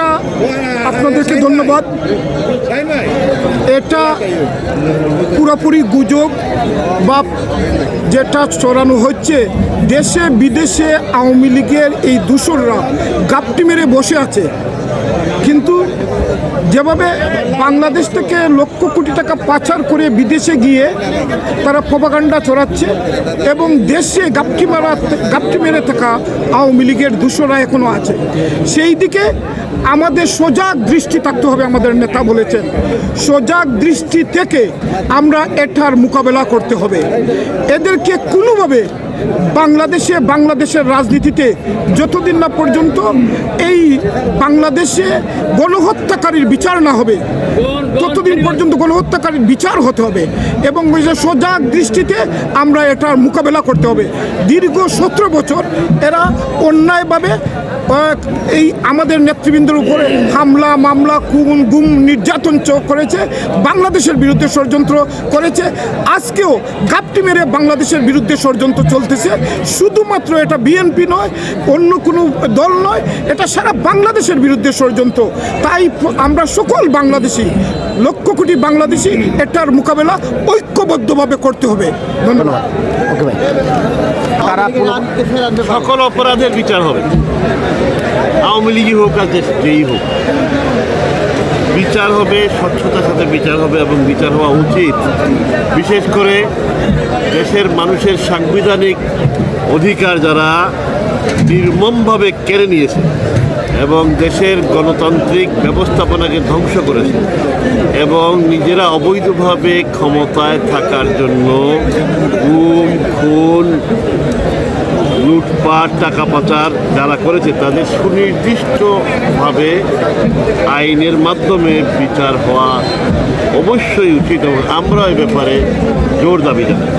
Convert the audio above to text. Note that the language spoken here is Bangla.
এটা আপনাদেরকে ধন্যবাদ। এটা পুরোপুরি গুজব বা যেটা চড়ানো হচ্ছে, দেশে বিদেশে আওয়ামী লীগের এই দূষণরা গাপটি মেরে বসে আছে। কিন্তু যেভাবে বাংলাদেশ থেকে লক্ষ কোটি টাকা পাচার করে বিদেশে গিয়ে তারা প্রপাগান্ডা চড়াচ্ছে এবং দেশে গাপটি মারা গাপটি মেরে থাকা আওয়ামী লীগের দূষরা এখনও আছে। সেই দিকে আমাদের সজাগ দৃষ্টি থাকতে হবে আমাদের নেতা বলেছেন। সজাগ দৃষ্টি থেকে আমরা এটার মোকাবেলা করতে হবে। এদেরকে কোনোভাবে বাংলাদেশে বাংলাদেশের রাজনীতিতে যতদিন না পর্যন্ত এই বাংলাদেশে গণহত্যাকারীর বিচার না হবে ততদিন পর্যন্ত গণহত্যাকারীর বিচার হতে হবে এবং ওই যে সজাগ দৃষ্টিতে আমরা এটার মোকাবেলা করতে হবে। দীর্ঘ সতেরো বছর এরা অন্যায়ভাবে এই আমাদের নেতৃবৃন্দের উপরে হামলা মামলা খুন গুম নির্যাতন করেছে বাংলাদেশের বিরুদ্ধে ষড়যন্ত্র করেছে। আজকেও গাপটি মেরে বাংলাদেশের বিরুদ্ধে ষড়যন্ত্র চলতেছে। শুধুমাত্র এটা বিএনপি নয় অন্য কোনো দল নয় এটা সারা বাংলাদেশের বিরুদ্ধে ষড়যন্ত্র। তাই আমরা সকল বাংলাদেশি লক্ষ কোটি বাংলাদেশি এটার মোকাবেলা ঐক্যবদ্ধভাবে করতে হবে। ধন্যবাদ। ওকে ভাই তারা সকল অপরাধের বিচার হবে। আওয়ামী লীগই হোক আর যেই হোক। বিচার হবে স্বচ্ছতার সাথে বিচার হবে এবং বিচার হওয়া উচিত। বিশেষ করে দেশের মানুষের সাংবিধানিক অধিকার যারা নির্মমভাবে কেড়ে নিয়েছে। এবং দেশের গণতান্ত্রিক ব্যবস্থাপনাকে ধ্বংস করেছে এবং নিজেরা অবৈধভাবে ক্ষমতায় থাকার জন্য গুম, খুন, লুটপাট, টাকা পাচার যারা করেছে তাদের সুনির্দিষ্টভাবে আইনের মাধ্যমে বিচার হওয়া অবশ্যই উচিত এবং আমরা এই ব্যাপারে জোর দাবি জানাই।